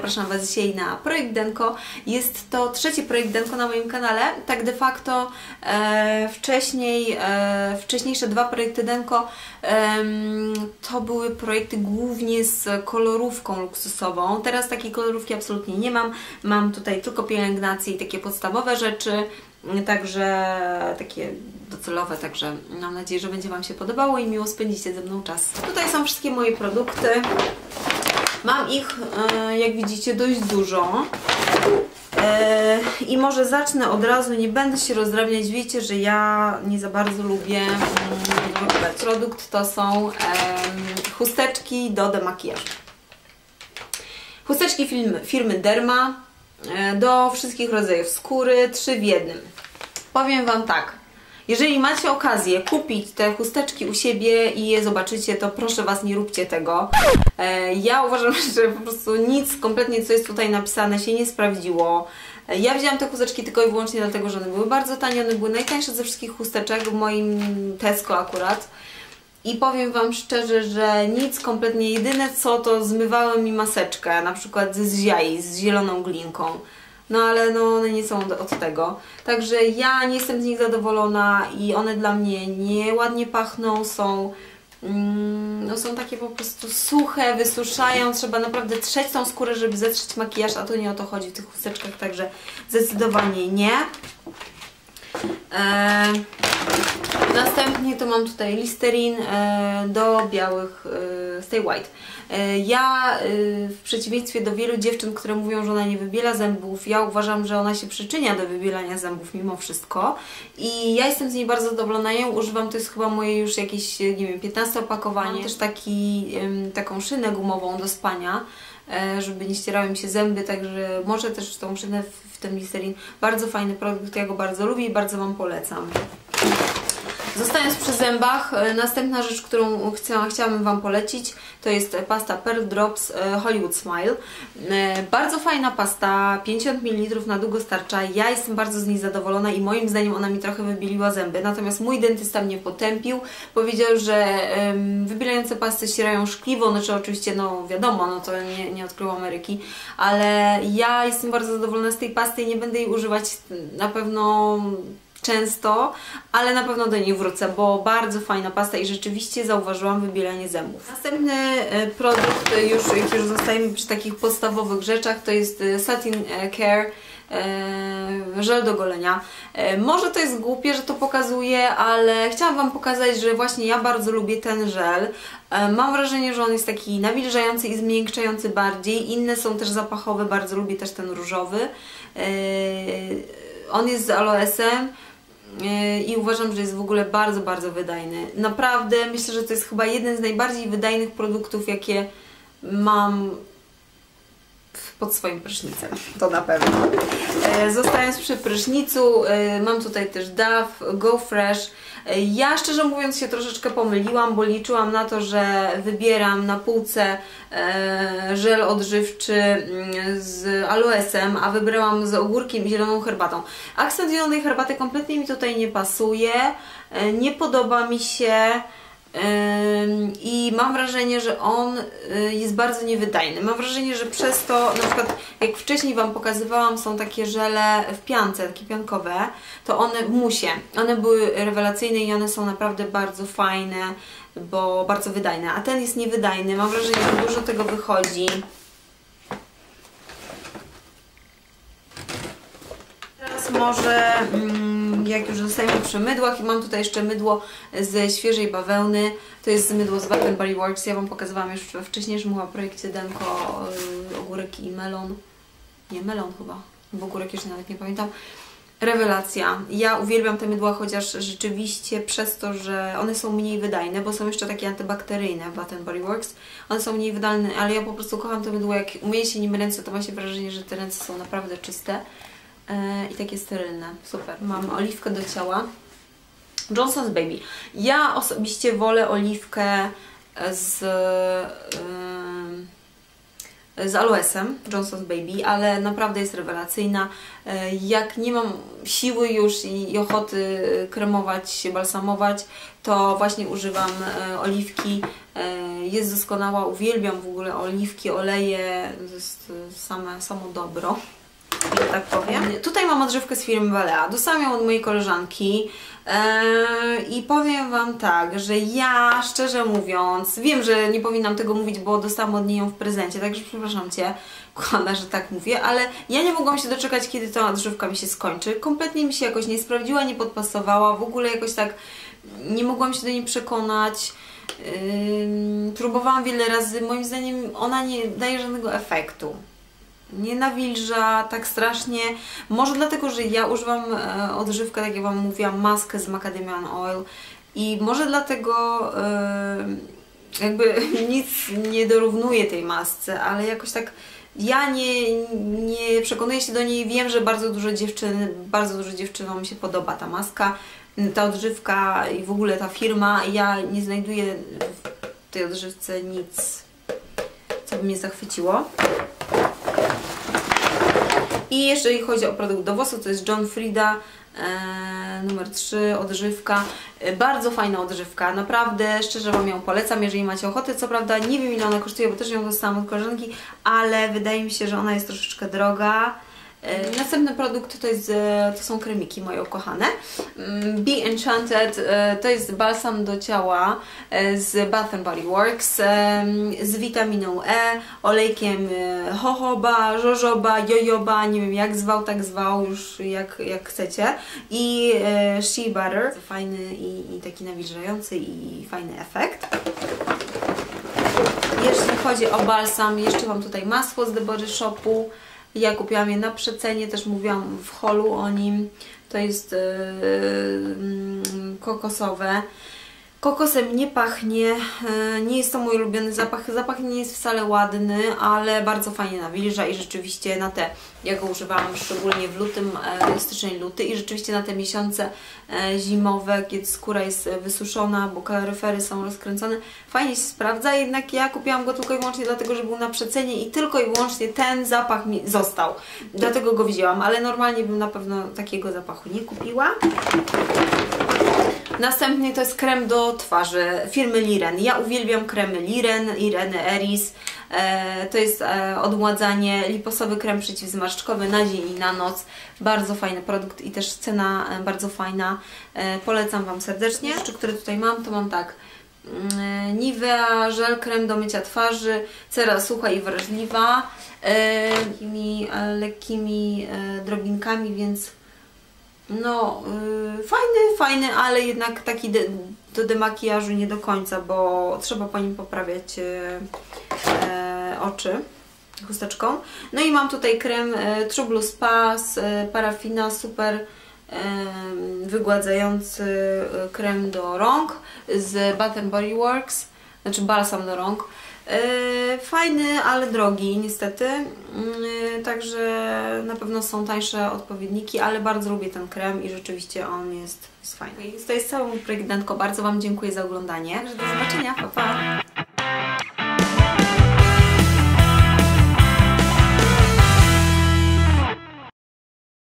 zapraszam Was dzisiaj na projekt Denko. Jest to trzeci projekt Denko na moim kanale. Tak de facto e, wcześniej, e, wcześniejsze dwa projekty Denko e, to były projekty głównie z kolorówką luksusową. Teraz takiej kolorówki absolutnie nie mam. Mam tutaj tylko pielęgnację i takie podstawowe rzeczy. Także takie docelowe, także mam nadzieję, że będzie Wam się podobało i miło spędzicie ze mną czas. Tutaj są wszystkie moje produkty. Mam ich, e, jak widzicie, dość dużo. E, I może zacznę od razu, nie będę się rozdrabniać. Wiecie, że ja nie za bardzo lubię mm, produkt to są chusteczki do demakijażu. Chusteczki firmy, firmy Derma e, do wszystkich rodzajów skóry, trzy w jednym. Powiem Wam tak, jeżeli macie okazję kupić te chusteczki u siebie i je zobaczycie, to proszę Was, nie róbcie tego. E, ja uważam, że po prostu nic kompletnie, co jest tutaj napisane, się nie sprawdziło. E, ja wzięłam te chusteczki tylko i wyłącznie dlatego, że one były bardzo tanie, one były najtańsze ze wszystkich chusteczek w moim Tesco akurat. I powiem Wam szczerze, że nic kompletnie, jedyne co to zmywały mi maseczkę, na przykład z jaj, z zieloną glinką no ale no one nie są od tego. Także ja nie jestem z nich zadowolona i one dla mnie nieładnie pachną, są mm, no są takie po prostu suche, wysuszają, trzeba naprawdę trzeć tą skórę, żeby zetrzeć makijaż, a to nie o to chodzi w tych chusteczkach, także zdecydowanie nie. Eee, następnie to mam tutaj Listerin e, do białych e, Stay White. E, ja w przeciwieństwie do wielu dziewczyn, które mówią, że ona nie wybiela zębów, ja uważam, że ona się przyczynia do wybielania zębów mimo wszystko i ja jestem z niej bardzo zadowolona, ja ją używam, to jest chyba moje już jakieś, nie wiem, 15 opakowanie. Mam też taki, taką szynę gumową do spania, żeby nie ścierały mi się zęby, także może też tą szynę w, w tym Listerin. Bardzo fajny produkt, ja go bardzo lubię i bardzo Wam polecam. Zostając przy zębach, e, następna rzecz, którą chciałabym Wam polecić, to jest pasta Pearl Drops e, Hollywood Smile. E, bardzo fajna pasta, 50 ml na długo starcza. Ja jestem bardzo z niej zadowolona i moim zdaniem ona mi trochę wybieliła zęby. Natomiast mój dentysta mnie potępił. Powiedział, że wybielające pasty ścierają szkliwo, znaczy oczywiście, no wiadomo, no to nie, nie odkryło Ameryki, ale ja jestem bardzo zadowolona z tej pasty i nie będę jej używać na pewno często, ale na pewno do niej wrócę, bo bardzo fajna pasta i rzeczywiście zauważyłam wybielanie zębów. Następny e, produkt, e, już, już zostajemy przy takich podstawowych rzeczach, to jest e, Satin Care żel do golenia. Może to jest głupie, że to pokazuję, ale chciałam Wam pokazać, że właśnie ja bardzo lubię ten żel. Mam wrażenie, że on jest taki nawilżający i zmiękczający bardziej. Inne są też zapachowe, bardzo lubię też ten różowy. On jest z aloesem. Yy, i uważam, że jest w ogóle bardzo, bardzo wydajny. Naprawdę myślę, że to jest chyba jeden z najbardziej wydajnych produktów, jakie mam pod swoim prysznicem, to na pewno. Yy, zostając przy prysznicu, yy, mam tutaj też DAF, Go Fresh. Ja szczerze mówiąc się troszeczkę pomyliłam, bo liczyłam na to, że wybieram na półce e, żel odżywczy mm, z aloesem, a wybrałam z ogórkiem i zieloną herbatą. Akcent zielonej herbaty kompletnie mi tutaj nie pasuje, e, nie podoba mi się i mam wrażenie, że on y, jest bardzo niewydajny. Mam wrażenie, że przez to, na przykład jak wcześniej Wam pokazywałam, są takie żele w piance, takie piankowe, to one w musie, one były rewelacyjne i one są naprawdę bardzo fajne, bo bardzo wydajne, a ten jest niewydajny. Mam wrażenie, że dużo tego wychodzi. Teraz może... Mm, jak już zostajemy przy mydłach i mam tutaj jeszcze mydło ze świeżej bawełny, to jest mydło z Bath Body Works, ja Wam pokazywałam już we wcześniejszym chyba projekcie Denko y, ogórek i melon, nie melon chyba, bo ogórek jeszcze nawet nie pamiętam, rewelacja. Ja uwielbiam te mydła, chociaż rzeczywiście przez to, że one są mniej wydajne, bo są jeszcze takie antybakteryjne w Bath Body Works, one są mniej wydajne, ale ja po prostu kocham te mydło, jak umyję się nim ręce, to ma się wrażenie, że te ręce są naprawdę czyste. E, i takie sterylne. Super. Mam oliwkę do ciała. Johnson's Baby. Ja osobiście wolę oliwkę z, z aloesem, Johnson's Baby, ale naprawdę jest rewelacyjna. E, jak nie mam siły już i, ochoty kremować się, balsamować, to właśnie używam e, oliwki. E, jest doskonała, uwielbiam w ogóle oliwki, oleje, to jest e, same, samo dobro że tak powiem. Tutaj mam odżywkę z firmy Balea. Dostałam ją od mojej koleżanki eee, i powiem Wam tak, że ja szczerze mówiąc, wiem, że nie powinnam tego mówić, bo dostałam od niej ją w prezencie, także przepraszam Cię, kochana, że tak mówię, ale ja nie mogłam się doczekać, kiedy ta odżywka mi się skończy. Kompletnie mi się jakoś nie sprawdziła, nie podpasowała, w ogóle jakoś tak nie mogłam się do niej przekonać. Próbowałam wiele razy, moim zdaniem ona nie daje żadnego efektu nie nawilża tak strasznie. Może dlatego, że ja używam e, odżywkę, tak jak Wam mówiłam, maskę z Macadamian Oil i może dlatego e, jakby nic nie dorównuje tej masce, ale jakoś tak ja nie, nie przekonuję się do niej. Wiem, że bardzo dużo dziewczyn, bardzo dużo dziewczynom się podoba ta maska, ta odżywka i w ogóle ta firma. Ja nie znajduję w tej odżywce nic, co by mnie zachwyciło. I jeżeli chodzi o produkt do włosów, to jest John Frieda e, numer 3, odżywka. E, bardzo fajna odżywka, naprawdę szczerze Wam ją polecam, jeżeli macie ochotę. Co prawda nie wiem ile ona kosztuje, bo też ją dostałam od koleżanki, ale wydaje mi się, że ona jest troszeczkę droga. E, następny produkt to, jest, e, to są kremiki moje ukochane. Mm, Be Enchanted e, to jest balsam do ciała z Bath Body Works z witaminą E, olejkiem jojoba, jojoba, jojoba, nie wiem jak zwał, tak zwał, już jak, jak chcecie i Shea Butter, fajny i, i taki nawilżający i fajny efekt. Jeśli chodzi o balsam, jeszcze mam tutaj masło z The Body Shopu. Ja kupiłam je na przecenie, też mówiłam w holu o nim. To jest yy, kokosowe. Kokosem nie pachnie, e, nie jest to mój ulubiony zapach. Zapach nie jest wcale ładny, ale bardzo fajnie nawilża i rzeczywiście na te, ja go używałam szczególnie w lutym, e, styczeń, luty i rzeczywiście na te miesiące e, zimowe, kiedy skóra jest wysuszona, bo kaloryfery są rozkręcone, fajnie się sprawdza, jednak ja kupiłam go tylko i wyłącznie dlatego, że był na przecenie i tylko i wyłącznie ten zapach mi został. Dlatego go wzięłam, ale normalnie bym na pewno takiego zapachu nie kupiła. Następnie to jest krem do twarzy firmy Liren. Ja uwielbiam kremy Liren, Ireny Eris. E, to jest e, odmładzanie, liposowy krem przeciwzmarszczkowy na dzień i na noc. Bardzo fajny produkt i też cena e, bardzo fajna. Polecam Wam serdecznie. Rzeczy, które tutaj mam, to mam tak. Mm, Nivea żel krem do mycia twarzy, cera sucha i wrażliwa, takimi lekkimi drobinkami, więc no, yy, fajny, fajny, ale jednak taki de, do demakijażu nie do końca, bo trzeba po nim poprawiać yy, oczy chusteczką. No i mam tutaj krem yy, True Blue Spa z yy, parafina, super wygładzający krem do rąk z Bath Body Works, znaczy balsam do rąk. E, fajny, ale drogi niestety, mm, e, także na pewno są tańsze odpowiedniki, ale bardzo lubię ten krem i rzeczywiście on jest, jest fajny. To jest cały mój projekt. Bardzo Wam dziękuję za oglądanie. do zobaczenia, pa pa!